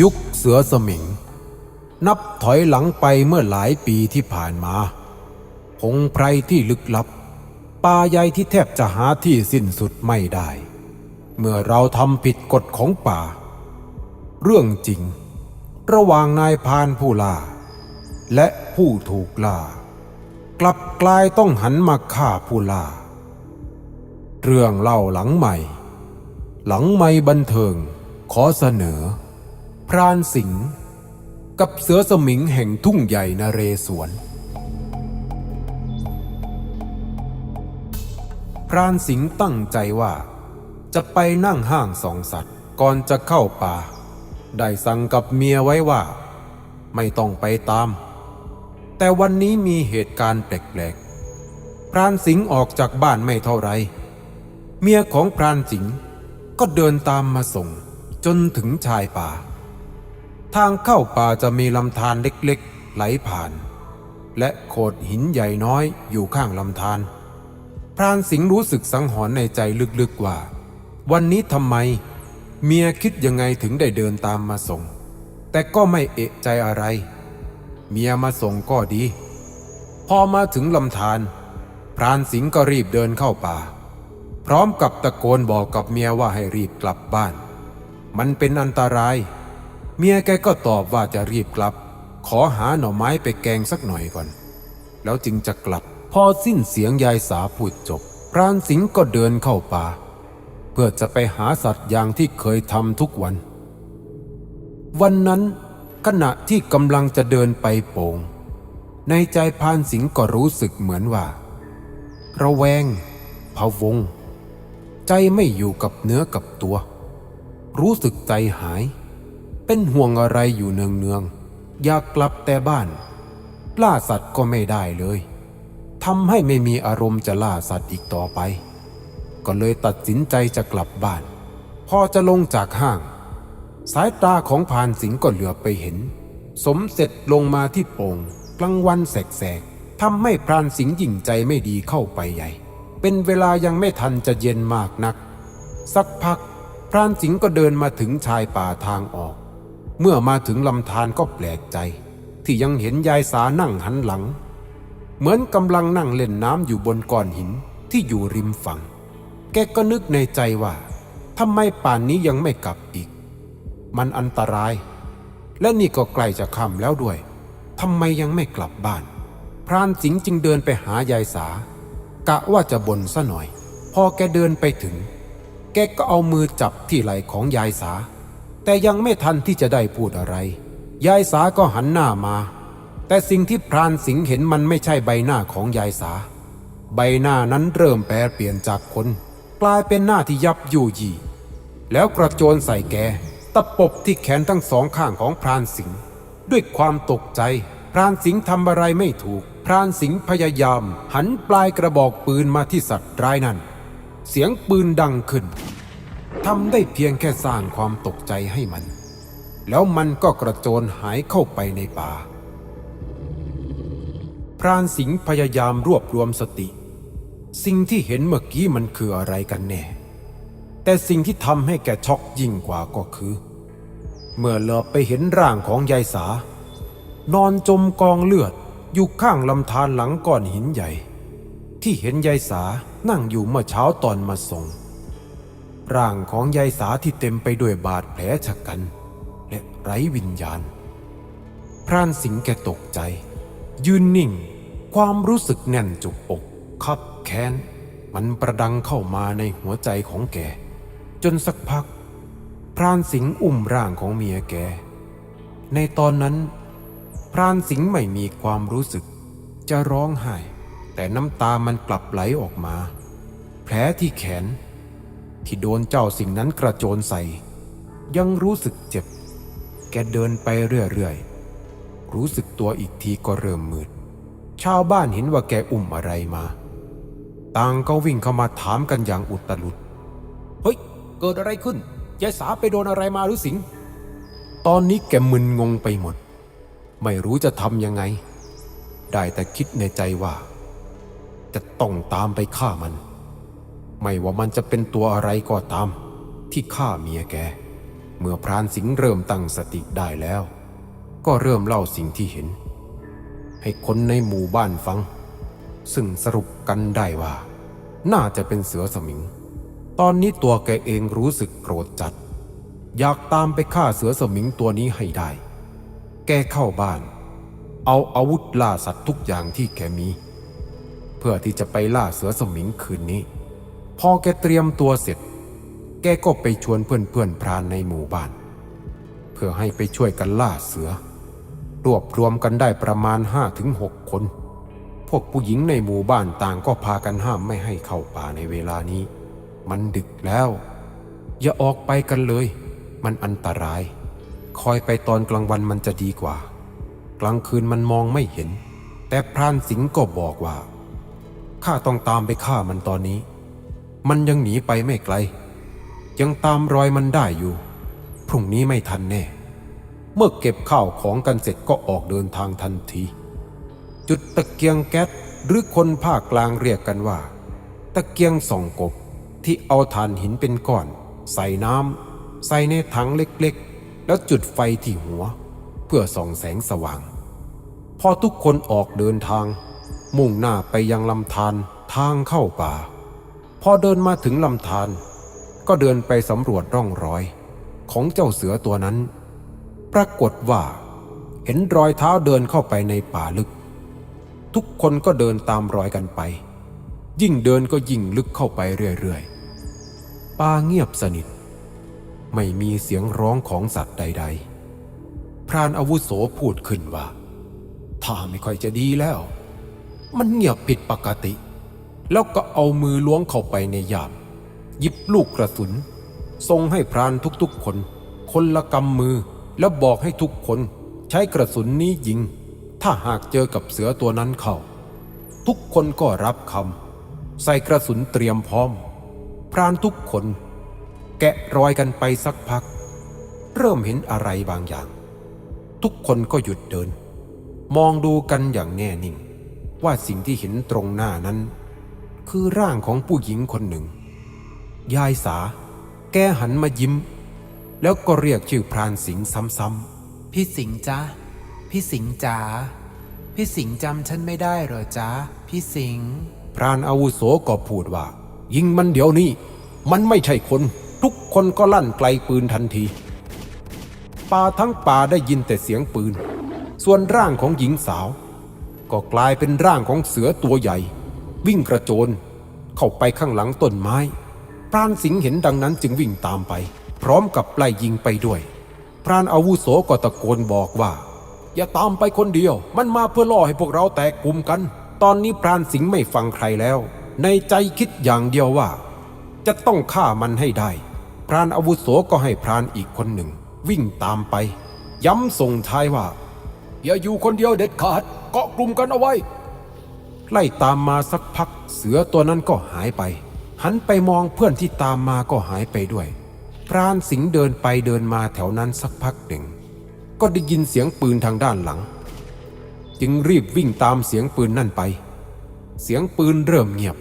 ยุคเสือสมิง นับถอยหลังไปเมื่อหลายปีที่ผ่านมาพงไพรที่ลึกลับ ป่าใหญ่ที่แทบจะหาที่สิ้นสุดไม่ได้ เมื่อเราทำผิดกฎของป่า เรื่องจริง ระหว่างนายพานผู้ล่า และผู้ถูกล่า กลับกลายต้องหันมาฆ่าผู้ล่า เรื่องเล่าหลังใหม่ หลังไม่บันเทิงขอเสนอ พรานสิงห์กับเสือสมิงแห่งทุ่งใหญ่นเรศวร พรานสิงห์ตั้งใจว่า จะไปนั่งห้างสองสัตว์ก่อนจะเข้าป่า ได้สั่งกับเมียไว้ว่า ไม่ต้องไปตาม แต่วันนี้มีเหตุการณ์แปลกๆ พรานสิงห์ออกจากบ้านไม่เท่าไร เมียของพรานสิงห์ก็เดินตามมาส่งจนถึงชายป่า ทางเข้าป่าจะมีลำธารเล็กๆ ไหลผ่าน และโขดหินใหญ่น้อยอยู่ข้างลำธารพรานสิงห์รู้สึกสังหรณ์ในใจลึกๆว่า วันนี้ทำไม เมียคิดยังไงถึงได้เดินตามมาส่ง แต่ก็ไม่เอะใจอะไร เมียมาส่งก็ดี พอมาถึงลำธารพรานสิงห์ก็รีบเดินเข้าป่า พร้อมกับตะโกนบอกกับเมียว่าให้รีบกลับบ้าน มันเป็นอันตราย เมียแกก็ตอบว่าจะรีบกลับ ขอหาหน่อไม้ไปแกงสักหน่อยก่อน แล้วจึงจะกลับ พอสิ้นเสียงยายสาพูดจบ พรานสิงห์ก็เดินเข้าป่า เพื่อจะไปหาสัตว์อย่างที่เคยทำทุกวัน วันนั้นขณะที่กำลังจะเดินไปโป่งในใจพรานสิงห์ก็รู้สึกเหมือนว่า ระแวงพะวง ใจไม่อยู่กับเนื้อกับตัว รู้สึกใจหาย เป็นห่วงอะไรอยู่เนืองๆ อยากกลับแต่บ้าน ล่าสัตว์ก็ไม่ได้เลยทำให้ไม่มีอารมณ์จะล่าสัตว์อีกต่อไป ก็เลยตัดสินใจจะกลับบ้าน พอจะลงจากห้าง สายตาของพรานสิงห์ก็เหลือไปเห็น สมเสร็จลงมาที่โป่งกลางวันแสกๆทำให้พรานสิงห์ยิ่งใจไม่ดีเข้าไปใหญ่ เป็นเวลายังไม่ทันจะเย็นมากนัก สักพักพรานสิงห์ก็เดินมาถึงชายป่าทางออก เมื่อมาถึงลำธารก็แปลกใจ ที่ยังเห็นยายสานั่งหันหลัง เหมือนกำลังนั่งเล่นน้ำอยู่บนก้อนหินที่อยู่ริมฝั่ง แกก็นึกในใจว่าทำไมป่านนี้ยังไม่กลับอีก มันอันตราย และนี่ก็ใกล้จะค่ำแล้วด้วยทำไมยังไม่กลับบ้าน พรานสิงห์จึงเดินไปหายายสา กะว่าจะบ่นซะหน่อย พอแกเดินไปถึง แกก็เอามือจับที่ไหล่ของยายสา แต่ยังไม่ทันที่จะได้พูดอะไร ยายสาก็หันหน้ามา แต่สิ่งที่พรานสิงห์เห็นมันไม่ใช่ใบหน้าของยายสา ใบหน้านั้นเริ่มแปรเปลี่ยนจากคน กลายเป็นหน้าที่ยับยู่ยี่แล้วกระโจนใส่แก ตะปบที่แขนทั้งสองข้างของพรานสิงห์ด้วยความตกใจ พรานสิงห์ทำอะไรไม่ถูก พรานสิงห์พยายาม หันปลายกระบอกปืนมาที่สัตว์ร้ายนั้น เสียงปืนดังขึ้น ทำได้เพียงแค่สร้างความตกใจให้มัน แล้วมันก็กระโจนหายเข้าไปในป่า พรานสิงห์พยายามรวบรวมสติ สิ่งที่เห็นเมื่อกี้มันคืออะไรกันแน่ แต่สิ่งที่ทำให้แกช็อกยิ่งกว่าก็คือ เมื่อเหลือบไปเห็นร่างของยายสา นอนจมกองเลือดอยู่ข้างลำธารหลังก้อนหินใหญ่ ที่เห็นยายสานั่งอยู่เมื่อเช้าตอนมาส่ง ร่างของยายสาที่เต็มไปด้วยบาดแผลชะกัน และไร้วิญญาณ พรานสิงห์แกตกใจ ยืนนิ่ง ความรู้สึกแน่นจุกอกคับแค้น มันประดังเข้ามาในหัวใจของแก จนสักพัก พรานสิงห์อุ้มร่างของเมียแก ในตอนนั้น พรานสิงห์ไม่มีความรู้สึก จะร้องไห้ แต่น้ำตามันกลับไหลออกมา แผลที่แขน ที่โดนเจ้าสิ่งนั้นกระโจนใส่ ยังรู้สึกเจ็บ แกเดินไปเรื่อยๆ รู้สึกตัวอีกทีก็เริ่มมืด ชาวบ้านเห็นว่าแกอุ้มอะไรมา ต่างก็วิ่งเข้ามาถามกันอย่างอุตลุด เฮ้ย เกิดอะไรขึ้นยายสาไปโดนอะไรมาหรือสิง ตอนนี้แกมึนงงไปหมด ไม่รู้จะทำยังไง ได้แต่คิดในใจว่า จะต้องตามไปฆ่ามัน ไม่ว่ามันจะเป็นตัวอะไรก็ตาม ที่ฆ่าเมียแก เมื่อพรานสิงห์เริ่มตั้งสติได้แล้ว ก็เริ่มเล่าสิ่งที่เห็น ให้คนในหมู่บ้านฟัง ซึ่งสรุปกันได้ว่า น่าจะเป็นเสือสมิง ตอนนี้ตัวแกเองรู้สึกโกรธจัด อยากตามไปฆ่าเสือสมิงตัวนี้ให้ได้ แกเข้าบ้าน เอาอาวุธล่าสัตว์ทุกอย่างที่แกมี เพื่อที่จะไปล่าเสือสมิงคืนนี้ พอแกเตรียมตัวเสร็จ แกก็ไปชวนเพื่อนๆพรานในหมู่บ้าน เพื่อให้ไปช่วยกันล่าเสือ รวบรวมกันได้ประมาณ5้าถึงหคน พวกผู้หญิงในหมู่บ้านต่างก็พากันห้ามไม่ให้เข้าป่าในเวลานี้ มันดึกแล้ว อย่าออกไปกันเลย มันอันตราย คอยไปตอนกลางวันมันจะดีกว่า กลางคืนมันมองไม่เห็น แต่พรานสิงห์ก็บอกว่าข้าต้องตามไปฆ่ามันตอนนี้ มันยังหนีไปไม่ไกล ยังตามรอยมันได้อยู่ พรุ่งนี้ไม่ทันแน่ เมื่อเก็บข้าวของกันเสร็จก็ออกเดินทางทันที จุดตะเกียงแก๊สหรือคนภาคกลางเรียกกันว่า ตะเกียงส่องกบที่เอาถ่านหินเป็นก้อน ใส่น้ำใส่ในถังเล็กๆ แล้วจุดไฟที่หัว เพื่อส่องแสงสว่าง พอทุกคนออกเดินทาง มุ่งหน้าไปยังลำธารทางเข้าป่า พอเดินมาถึงลำธารก็เดินไปสำรวจร่องรอย ของเจ้าเสือตัวนั้น ปรากฏว่า เห็นรอยเท้าเดินเข้าไปในป่าลึก ทุกคนก็เดินตามรอยกันไป ยิ่งเดินก็ยิ่งลึกเข้าไปเรื่อยๆป่าเงียบสนิท ไม่มีเสียงร้องของสัตว์ใด ๆ พรานอาวุโสพูดขึ้นว่าถ้าไม่ค่อยจะดีแล้ว มันเงียบผิดปกติ แล้วก็เอามือล้วงเข้าไปในยามหยิบลูกกระสุนส่งให้พรานทุกๆคน คนละกำมือแล้วบอกให้ทุกคนใช้กระสุนนี้ยิง ถ้าหากเจอกับเสือตัวนั้นเข้า ทุกคนก็รับคำใส่กระสุนเตรียมพร้อม พรานทุกคน แกะรอยกันไปสักพัก เริ่มเห็นอะไรบางอย่าง ทุกคนก็หยุดเดิน มองดูกันอย่างแน่นิ่ง ว่าสิ่งที่เห็นตรงหน้านั้น คือร่างของผู้หญิงคนหนึ่ง ยายสา แกหันมายิ้ม แล้วก็เรียกชื่อพรานสิงห์ซ้ำพี่สิงห์จ๊ะพี่สิงห์จ๋า พี่สิงห์จำฉันไม่ได้เหรอจ๊ะพี่สิงห์ๆพรานอาวุโสก็พูดว่า ยิงมันเดี๋ยวนี้ มันไม่ใช่คน ทุกคนก็ลั่นไกลปืนทันที ป่าทั้งป่าได้ยินแต่เสียงปืน ส่วนร่างของหญิงสาว ก็กลายเป็นร่างของเสือตัวใหญ่ วิ่งกระโจน เข้าไปข้างหลังต้นไม้ พรานสิงห์เห็นดังนั้นจึงวิ่งตามไป พร้อมกับไล่ยิงไปด้วย พรานอาวุโสก็ตะโกนบอกว่า อย่าตามไปคนเดียว มันมาเพื่อล่อให้พวกเราแตกกลุ่มกัน ตอนนี้พรานสิงห์ไม่ฟังใครแล้ว ในใจคิดอย่างเดียวว่า จะต้องฆ่ามันให้ได้ พรานอาวุโสก็ให้พรานอีกคนหนึ่ง วิ่งตามไป ย้ำส่งท้ายว่า อย่าอยู่คนเดียวเด็ดขาดเกาะกลุ่มกันเอาไว้ ไล่ตามมาสักพักเสือตัวนั้นก็หายไป หันไปมองเพื่อนที่ตามมาก็หายไปด้วย พรานสิงห์เดินไปเดินมาแถวนั้นสักพักหนึ่ง ก็ได้ยินเสียงปืนทางด้านหลัง จึงรีบวิ่งตามเสียงปืนนั่นไป เสียงปืนเริ่มเงียบ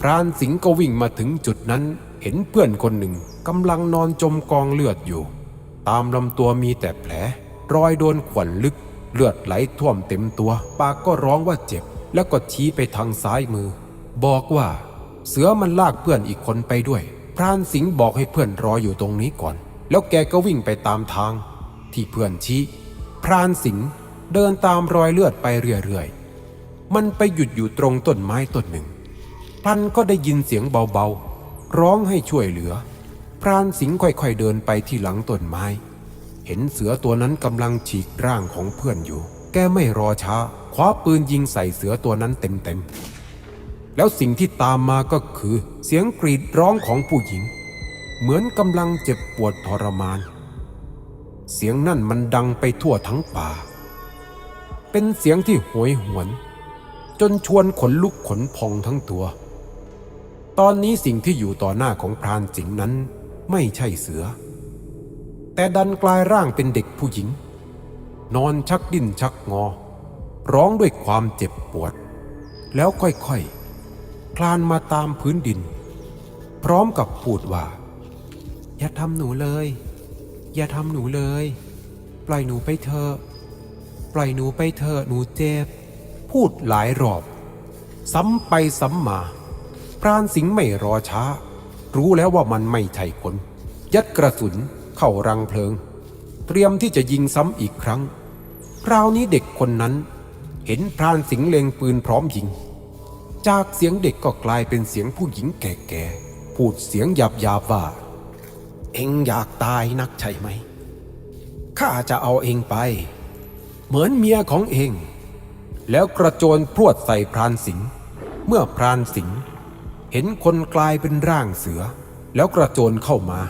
พรานสิงห์ก็วิ่งมาถึงจุดนั้นเห็นเพื่อนคนหนึ่งกำลังนอนจมกองเลือดอยู่ ตามลำตัวมีแต่แผล รอยโดนขวัญลึกเลือดไหลท่วมเต็มตัว ปากก็ร้องว่าเจ็บ แล้วก็ชี้ไปทางซ้ายมือ บอกว่า เสือมันลากเพื่อนอีกคนไปด้วย พรานสิงห์บอกให้เพื่อนรออยู่ตรงนี้ก่อน แล้วแกก็วิ่งไปตามทาง ที่เพื่อนชี้ พรานสิงห์เดินตามรอยเลือดไปเรื่อยๆ มันไปหยุดอยู่ตรงต้นไม้ต้นหนึ่งพลันก็ได้ยินเสียงเบาๆ ร้องให้ช่วยเหลือ พรานสิงห์ค่อยๆเดินไปที่หลังต้นไม้ เห็นเสือตัวนั้นกำลังฉีกร่างของเพื่อนอยู่ แกไม่รอช้าคว้าปืนยิงใส่เสือตัวนั้นเต็มๆ แล้วสิ่งที่ตามมาก็คือ เสียงกรีดร้องของผู้หญิง เหมือนกำลังเจ็บปวดทรมาน เสียงนั่นมันดังไปทั่วทั้งป่า เป็นเสียงที่โหยหวน จนชวนขนลุกขนพองทั้งตัว ตอนนี้สิ่งที่อยู่ต่อหน้าของพรานสิงนั้นไม่ใช่เสือ แต่ดันกลายร่างเป็นเด็กผู้หญิง นอนชักดิ้นชักงอ ร้องด้วยความเจ็บปวด แล้วค่อยๆคคลานมาตามพื้นดิน พร้อมกับพูดว่า อย่าทำหนูเลย อย่าทำหนูเลย ปล่อยหนูไปเถอะ ปล่อยหนูไปเถอะหนูเจ็บ พูดหลายรอบ ซ้ำไปซ้ำมา พรานสิงห์ไม่รอช้า รู้แล้วว่ามันไม่ใช่คน ยัดกระสุนเข้ารังเพลิง เตรียมที่จะยิงซ้ำอีกครั้ง คราวนี้เด็กคนนั้นเห็นพรานสิงเล็งปืนพร้อมยิง จากเสียงเด็กก็กลายเป็นเสียงผู้หญิงแก่ๆ พูดเสียงหยาบๆว่า เอ็งอยากตายนักใช่ไหม ข้าจะเอาเองไป เหมือนเมียของเองแล้วกระโจนพรวดใส่พรานสิงเมื่อพรานสิงเห็นคนกลายเป็นร่างเสือ แล้วกระโจนเข้ามา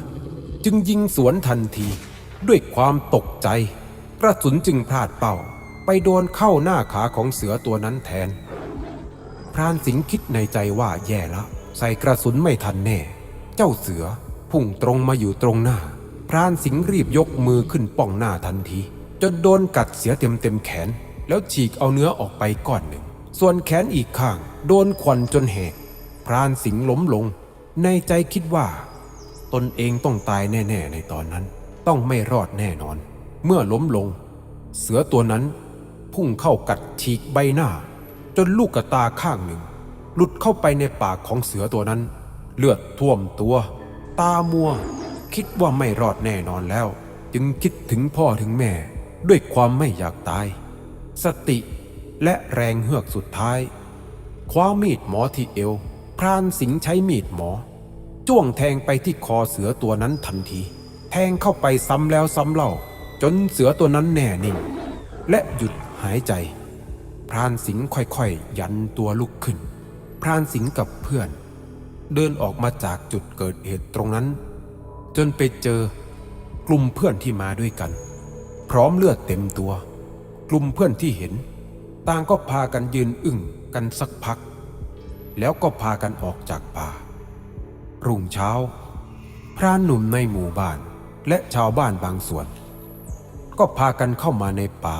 จึงยิงสวนทันที ด้วยความตกใจ กระสุนจึงพลาดเป้า ไปโดนเข้าหน้าขาของเสือตัวนั้นแทน พรานสิงคิดในใจว่าแย่ละ ใส่กระสุนไม่ทันแน่ เจ้าเสือพุ่งตรงมาอยู่ตรงหน้า พรานสิงรีบยกมือขึ้นป้องหน้าทันที จนโดนกัดเสียเต็มเต็มแขน แล้วฉีกเอาเนื้อออกไปก้อนหนึ่ง ส่วนแขนอีกข้าง โดนควันจนแหก พรานสิงล้มลง ในใจคิดว่า ตนเองต้องตายแน่ ๆ ในตอนนั้น ต้องไม่รอดแน่นอน เมื่อล้มลง เสือตัวนั้น พุ่งเข้ากัดฉีกใบหน้า จนลูกกระตาข้างหนึ่ง หลุดเข้าไปในปากของเสือตัวนั้น เลือดท่วมตัว ตามัว คิดว่าไม่รอดแน่นอนแล้ว จึงคิดถึงพ่อถึงแม่ ด้วยความไม่อยากตาย สติและแรงเฮือกสุดท้าย คว้ามีดหมอที่เอว พรานสิงใช้มีดหมอ จ้วงแทงไปที่คอเสือตัวนั้นทันที แทงเข้าไปซ้ำแล้วซ้ำเล่า จนเสือตัวนั้นแน่นิ่ง และหยุดหายใจ พรานสิงห์ค่อยๆ ยันตัวลุกขึ้น พรานสิงห์กับเพื่อน เดินออกมาจากจุดเกิดเหตุตรงนั้น จนไปเจอกลุ่มเพื่อนที่มาด้วยกัน พร้อมเลือดเต็มตัว กลุ่มเพื่อนที่เห็น ต่างก็พากันยืนอึ้งกันสักพัก แล้วก็พากันออกจากป่า รุ่งเช้า พรานหนุ่มในหมู่บ้าน และชาวบ้านบางส่วน ก็พากันเข้ามาในป่า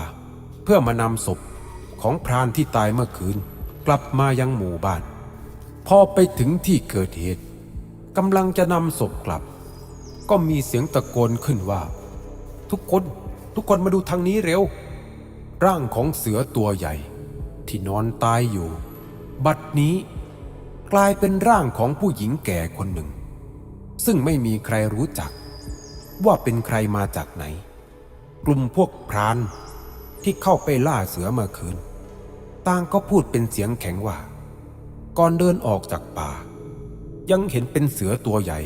เพื่อมานำศพของพรานที่ตายเมื่อคืน กลับมายังหมู่บ้าน พอไปถึงที่เกิดเหตุกำลังจะนำศพกลับ ก็มีเสียงตะโกนขึ้นว่า ทุกคนทุกคนมาดูทางนี้เร็ว ร่างของเสือตัวใหญ่ ที่นอนตายอยู่ บัดนี้กลายเป็นร่างของผู้หญิงแก่คนหนึ่ง ซึ่งไม่มีใครรู้จัก ว่าเป็นใครมาจากไหน กลุ่มพวกพรานที่เข้าไปล่าเสือเมื่อคืน ต่างก็พูดเป็นเสียงแข็งว่า ก่อนเดินออกจากป่า ยังเห็นเป็นเสือตัวใหญ่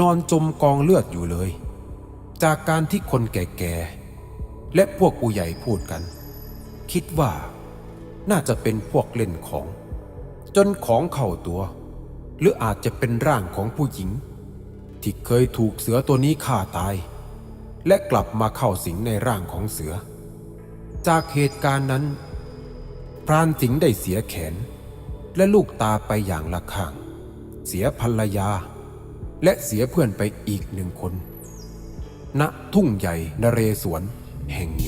นอนจมกองเลือดอยู่เลย จากการที่คนแก่ๆ และพวกผู้ใหญ่พูดกัน คิดว่าน่าจะเป็นพวกเล่นของ จนของเข้าตัว หรืออาจจะเป็นร่างของผู้หญิง ที่เคยถูกเสือตัวนี้ฆ่าตาย และกลับมาเข้าสิงในร่างของเสือ จากเหตุการณ์นั้น พรานสิงได้เสียแขน และลูกตาไปอย่างละข้าง เสียภรรยา และเสียเพื่อนไปอีกหนึ่งคน ณทุ่งใหญ่นเรศวรแห่งนี้